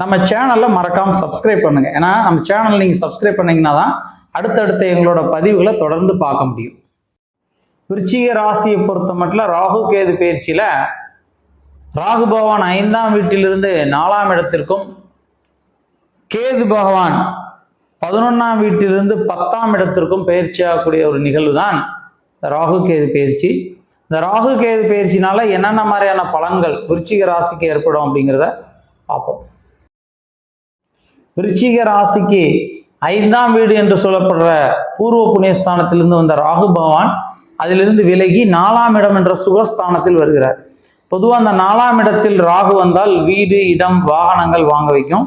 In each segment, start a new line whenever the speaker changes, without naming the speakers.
நம்ம சேனலில் மறக்காமல் சப்ஸ்கிரைப் பண்ணுங்கள் ஏன்னா நம்ம சேனல் நீங்கள் சப்ஸ்கிரைப் பண்ணிங்கன்னா தான் அடுத்தடுத்த எங்களோட பதிவுகளை தொடர்ந்து பார்க்க முடியும். விருச்சிக ராசியை பொறுத்த மட்டும் ராகு கேது பயிற்சியில் ராகு பகவான் ஐந்தாம் வீட்டிலிருந்து நாலாம் இடத்திற்கும் கேது பகவான் பதினொன்றாம் வீட்டிலிருந்து பத்தாம் இடத்திற்கும் பயிற்சியாகக்கூடிய ஒரு நிகழ்வு தான் இந்த ராகு கேது பயிற்சி. இந்த ராகு கேது பயிற்சினால என்னென்ன மாதிரியான பலன்கள் விருச்சிக ராசிக்கு ஏற்படும் அப்படிங்கிறத பார்ப்போம். விருச்சிக ராசிக்கு ஐந்தாம் வீடு என்று சொல்லப்படுற பூர்வ புண்ணியஸ்தானத்திலிருந்து வந்த ராகு பகவான் அதிலிருந்து விலகி நாலாம் இடம் என்ற சுகஸ்தானத்தில் வருகிறார். பொதுவாக அந்த நாலாம் இடத்தில் ராகு வந்தால் வீடு இடம் வாகனங்கள் வாங்க வைக்கும்.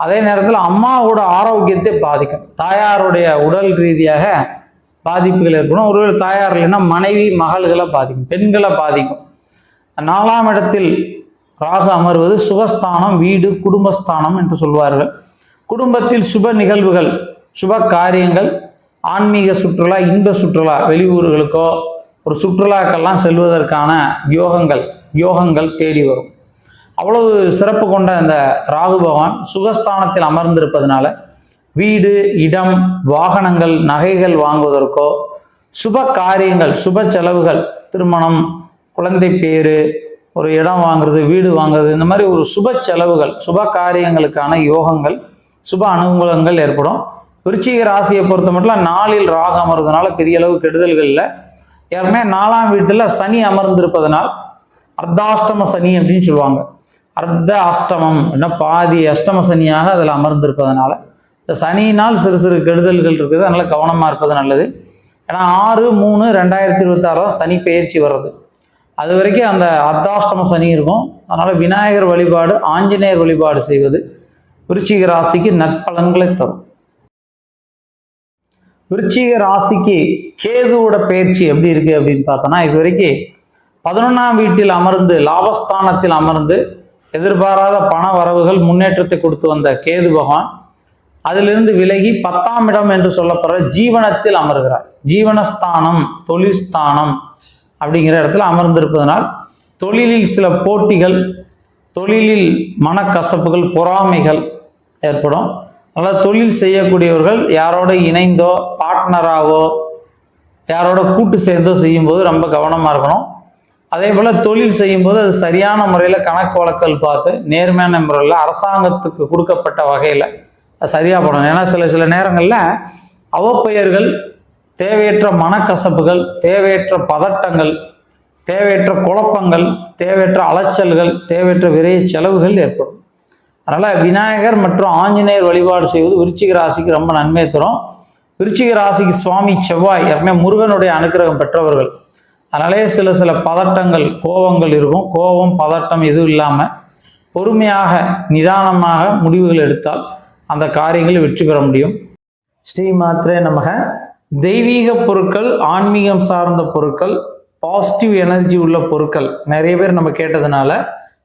அதே நேரத்தில் அம்மாவோட ஆரோக்கியத்தை பாதிக்கும். தாயாருடைய உடல் ரீதியாக பாதிப்புகள் ஏற்படும். ஒருவேளை தாயார் இல்லைன்னா மனைவி மகள்களை பாதிக்கும் பெண்களை பாதிக்கும். நாலாம் இடத்தில் ராகு அமர்வது சுகஸ்தானம் வீடு குடும்பஸ்தானம் என்று சொல்வார்கள். குடும்பத்தில் சுப நிகழ்வுகள் சுப காரியங்கள் ஆன்மீக சுற்றுலா இன்ப சுற்றுலா வெளியூர்களுக்கோ ஒரு சுற்றுலாக்கெல்லாம் செல்வதற்கான யோகங்கள் யோகங்கள் தேடி வரும். அவ்வளவு சிறப்பு கொண்ட இந்த ராகு பகவான் சுகஸ்தானத்தில் அமர்ந்திருப்பதனால வீடு இடம் வாகனங்கள் நகைகள் வாங்குவதற்கோ சுப காரியங்கள் சுப செலவுகள் திருமணம் குழந்தை பேரு ஒரு இடம் வாங்குறது வீடு வாங்குறது இந்த மாதிரி ஒரு சுப செலவுகள் சுப காரியங்களுக்கான யோகங்கள் சுப அனுகூலங்கள் ஏற்படும். விருச்சிக ராசியை பொறுத்த மட்டும் நாளில் ராகு அமர்றதுனால பெரிய அளவு கெடுதல்கள் இல்லை. ஏற்கனவே நாலாம் வீட்டில் சனி அமர்ந்திருப்பதனால் அர்த்தாஷ்டம சனி அப்படின்னு சொல்லுவாங்க. அர்த்த அஷ்டமம் அப்படின்னா பாதி அஷ்டம சனியாக அதில் அமர்ந்திருப்பதனால இந்த சனியினால் சிறு சிறு கெடுதல்கள் இருக்குது. அதனால் கவனமாக இருப்பது நல்லது. ஏன்னா ஆறு மூணு ரெண்டாயிரத்தி இருபத்தாறு தான் சனி பயிற்சி வர்றது. அது வரைக்கும் அந்த அர்த்தாஷ்டம சனி இருக்கும். அதனால் விநாயகர் வழிபாடு ஆஞ்சநேயர் வழிபாடு செய்வது விருச்சிக ராசிக்கு நற்பலன்களை தரும். விருச்சிக ராசிக்கு கேதுவோட பயிற்சி எப்படி இருக்கு அப்படின்னு பார்த்தோன்னா இது வரைக்கும் பதினொன்றாம் வீட்டில் அமர்ந்து லாபஸ்தானத்தில் அமர்ந்து எதிர்பாராத பண வரவுகள் முன்னேற்றத்தை கொடுத்து வந்த கேது பகவான் அதிலிருந்து விலகி பத்தாம் இடம் என்று சொல்லப்படுற ஜீவனத்தில் அமர்கிறார். ஜீவனஸ்தானம் தொழில் ஸ்தானம் அப்படிங்கிற இடத்துல அமர்ந்திருப்பதனால் தொழிலில் சில போட்டிகள் தொழிலில் மனக்கசப்புகள் பொறாமைகள் ஏற்படும். அதனால் தொழில் செய்யக்கூடியவர்கள் யாரோட இணைந்தோ பார்ட்னராகவோ யாரோட கூட்டு சேர்ந்தோ செய்யும்போது ரொம்ப கவனமாக இருக்கணும். அதே போல் தொழில் செய்யும்போது அது சரியான முறையில் கணக்கு வழக்கல் பார்த்து நேர்மையான முறையில் அரசாங்கத்துக்கு கொடுக்கப்பட்ட வகையில் அது சரியாக பண்ணணும் ஏன்னா சில சில நேரங்களில் அவப்பெயர்கள் தேவையற்ற மனக்கசப்புகள் தேவையற்ற பதட்டங்கள் தேவையற்ற குழப்பங்கள் தேவையற்ற அலைச்சல்கள் தேவையற்ற விரைய செலவுகள் ஏற்படும். அதனால் விநாயகர் மற்றும் ஆஞ்சநேயர் வழிபாடு செய்வது விருச்சிக ராசிக்கு ரொம்ப நன்மை தரும். விருச்சிக ராசிக்கு சுவாமி செவ்வாய் ஏற்கனவே முருகனுடைய அனுக்கிரகம் பெற்றவர்கள். அதனாலே சில சில பதட்டங்கள் கோபங்கள் இருக்கும். கோபம் பதட்டம் எதுவும் இல்லாமல் பொறுமையாக நிதானமாக முடிவுகள் எடுத்தால் அந்த காரியங்களை வெற்றி பெற முடியும். ஸ்ரீ மாத்திரே நமக. தெய்வீக பொருட்கள் ஆன்மீகம் சார்ந்த பொருட்கள் பாசிட்டிவ் எனர்ஜி உள்ள பொருட்கள். நிறைய பேர் நம்ம கேட்டதுனால